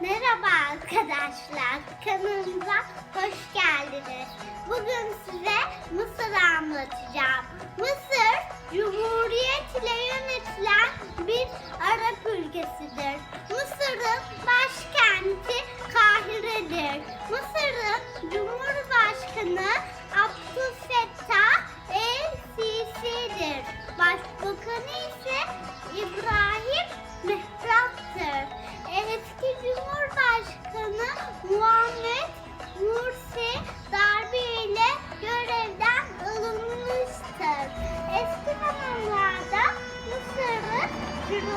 Merhaba arkadaşlar, kanalımıza hoş geldiniz. Bugün size Mısır'ı anlatacağım. Mısır, Cumhuriyet ile yönetilen bir Arap ülkesidir.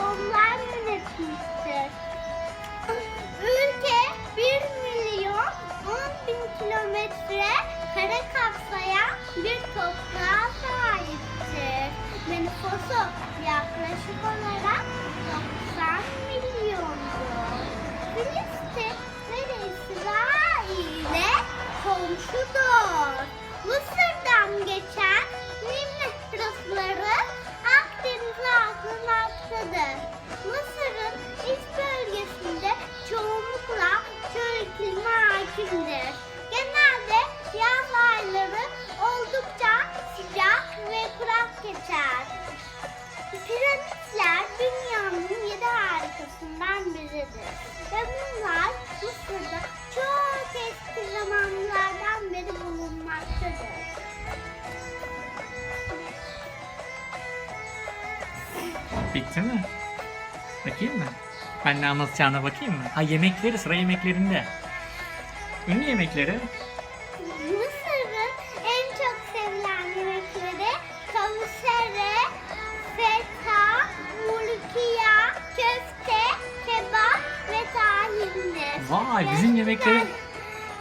Firavunlar yönetmiştir. Ülke 1 milyon 10 bin kilometre kare kapsayan bir toprağa sahiptir. Nüfusu yaklaşık olarak 90 milyondur. Filistin ve İsrail'e komşudur. Mısır'dan geçen Bitti mi? Bakayım mı? Ben ne anlatacağına bakayım mı? Ha yemekleri sıra yemeklerinde. Ünlü yemekleri. Mısır'ın en çok sevilen yemekleri kavusere, feta, murkiya, köfte, kebap ve tahindir. Vay bizim yemekleri.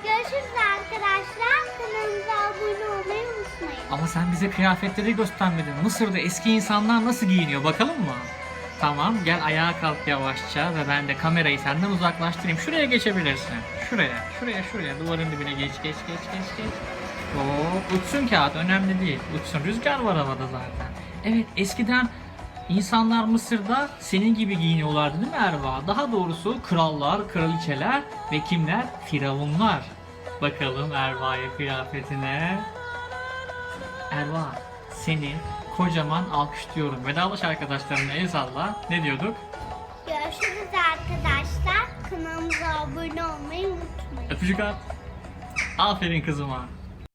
Görüşürüz arkadaşlar. Kanalımıza abone olmayı unutmayın. Ama sen bize kıyafetleri göstermedin. Mısır'da eski insanlar nasıl giyiniyor bakalım mı? Tamam gel ayağa kalk yavaşça ve ben de kamerayı senden uzaklaştırayım. Şuraya geçebilirsin. Şuraya, şuraya, şuraya. Duvarın dibine geç, geç, geç, geç, geç. Hop, uçsun kağıt önemli değil. Uçsun. Rüzgar var havada zaten. Evet eskiden insanlar Mısır'da senin gibi giyiniyorlardı değil mi Erva? Daha doğrusu krallar, kraliçeler ve kimler? Firavunlar. Bakalım Erva'ya kıyafetine. Erva seni kocaman alkışlıyorum. Vedalaş arkadaşlarına el salla. Ne diyorduk? Görüşürüz arkadaşlar. Kanalımıza abone olmayı unutmayın. Öpücük at. Aferin kızıma.